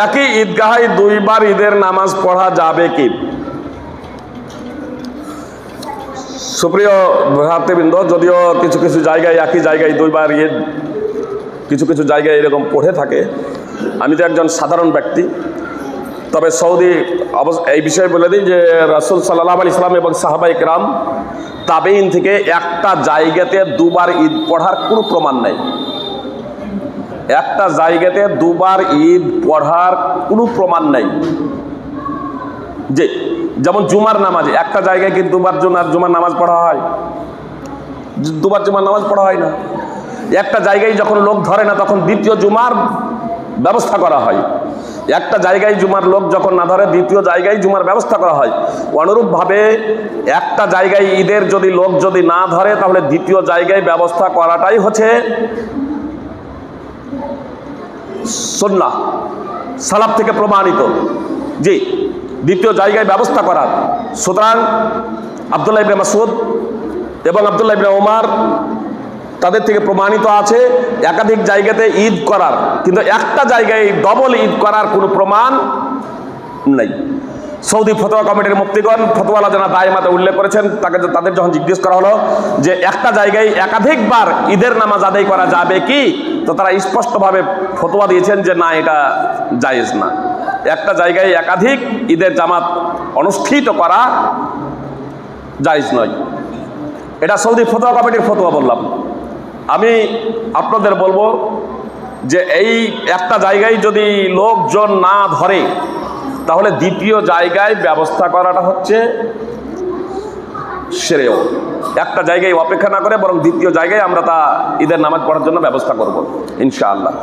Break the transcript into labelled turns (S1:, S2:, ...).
S1: একই ঈদগাহে দুইবার ঈদের নামাজ পড়া যাবে কি? সুপ্রিয় ভ্রাতৃবৃন্দ, যদিও কিছু কিছু জায়গায় একই জায়গায় দুইবার ঈদ, কিছু কিছু জায়গায় এরকম পড়ে থাকে। আমি তো একজন সাধারণ ব্যক্তি। তবে সৌদি এই বিষয়ে বলে দিই যে, রাসুল সাল্লাহ আলি ইসলাম এবং সাহাবাই রাম তাবেইন থেকে একটা জায়গাতে দুবার ঈদ পড়ার কোনো প্রমাণ নেই। একটা জায়গাতে দুবার ঈদ পড়ার কোনো প্রমাণ নেই। যে, যেমন জুমার নামাজ, একটা জায়গায় কি দুবার জুমার জুমার নামাজ পড়া হয়? দুবার জুমার নামাজ পড়া হয় না। একটা জায়গায় যখন লোক ধরে না, তখন দ্বিতীয় জুমার ব্যবস্থা করা হয়। একটা জায়গায় জুমার লোক যখন না ধরে, দ্বিতীয় জায়গায় জুমার ব্যবস্থা করা হয়। অনুরূপভাবে একটা জায়গায় ঈদের যদি লোক যদি না ধরে, তাহলে দ্বিতীয় জায়গায় ব্যবস্থা করাটাই হচ্ছে সন্না সালাব থেকে প্রমাণিত। যে দ্বিতীয় জায়গায় ব্যবস্থা করার। সুতরাং আবদুল্লাহ ইবনে মাসুদ এবং আবদুল্লাহ ইবনে ওমার তাদের থেকে প্রমাণিত আছে, একাধিক জায়গাতে ঈদ করার। কিন্তু একটা জায়গায় ডবল ঈদ করার কোনো প্রমাণ নেই। সৌদি ফতোয়া কমিটির মুক্তিগণ, ফতোয়ালা জানা দায়মাতে উল্লেখ করেছেন, তাকে তাদের যখন জিজ্ঞেস করা হলো যে একটা জায়গায় একাধিকবার ঈদের নামাজ আদায় করা যাবে কি, তো তারা স্পষ্টভাবে ফতোয়া দিয়েছেন যে না, এটা জায়েজ না। একটা জায়গায় একাধিক ঈদের জামাত অনুষ্ঠিত করা জায়েজ নয়। এটা সৌদি ফতোয়া কমিটির ফতোয়া বললাম। আমি আপনাদের বলব যে এই একটা জায়গায় যদি লোকজন না ধরে তাহলে দ্বিতীয় জায়গায় ব্যবস্থা করাটা হচ্ছে শ্রেয় একটা জায়গায় অপেক্ষা না করে বরং দ্বিতীয় জায়গায় আমরা তা ঈদের নামাজ পড়ার জন্য ব্যবস্থা করব, ইনশাআল্লাহ।